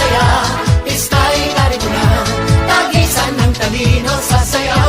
saya. Pista'y tari mo na. Tagisan ng talino sa saya.